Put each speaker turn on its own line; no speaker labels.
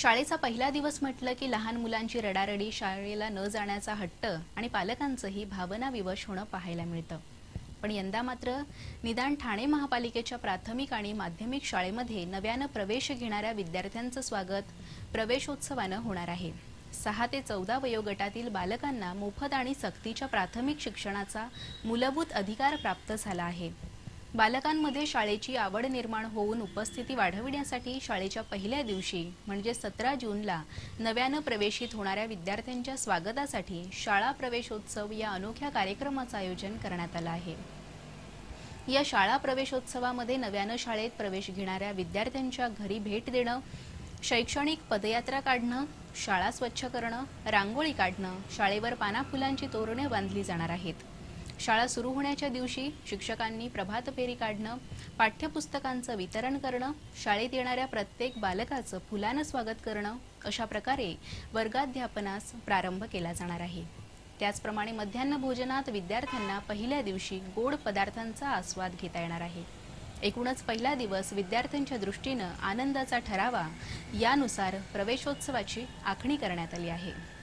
शाळेचा पहिला दिवस म्हटलं की लहान मुलांची रडारडी शाळेला न जाण्याचा हट्ट आणि पालकांचंही भावना विवश होणं पाहायला मिळतं. पण यंदा मात्र निदान ठाणे महापालिकेच्या प्राथमिक आणि माध्यमिक शाळेमध्ये नव्यानं प्रवेश घेणाऱ्या विद्यार्थ्यांचं स्वागत प्रवेशोत्सवानं होणार आहे. सहा ते चौदा वयोगटातील बालकांना मोफत आणि सक्तीच्या प्राथमिक शिक्षणाचा मूलभूत अधिकार प्राप्त झाला आहे. बालकांमध्ये शाळेची आवड निर्माण होऊन उपस्थिती वाढविण्यासाठी शाळेच्या पहिल्या दिवशी म्हणजे सतरा जूनला नव्यानं प्रवेशित होणाऱ्या विद्यार्थ्यांच्या स्वागतासाठी शाळा प्रवेशोत्सव या अनोख्या कार्यक्रमाचं आयोजन करण्यात आलं आहे. या शाळा प्रवेशोत्सवामध्ये नव्यानं शाळेत प्रवेश घेणाऱ्या विद्यार्थ्यांच्या घरी भेट देणं शैक्षणिक पदयात्रा काढणं शाळा स्वच्छ करणं रांगोळी काढणं शाळेवर पाना फुलांची तोरणे बांधली जाणार आहेत. शाळा सुरू होण्याच्या दिवशी शिक्षकांनी प्रभात फेरी काढणं पाठ्यपुस्तकांचं वितरण करणं शाळेत येणाऱ्या प्रत्येक बालकाचं फुलानं स्वागत करणं अशा प्रकारे वर्गाध्यापनास प्रारंभ केला जाणार आहे. त्याचप्रमाणे मध्यान्ह भोजनात विद्यार्थ्यांना पहिल्या दिवशी गोड पदार्थांचा आस्वाद घेता येणार आहे. एकूणच पहिला दिवस विद्यार्थ्यांच्या दृष्टीनं आनंदाचा ठरावा यानुसार प्रवेशोत्सवाची आखणी करण्यात आली आहे.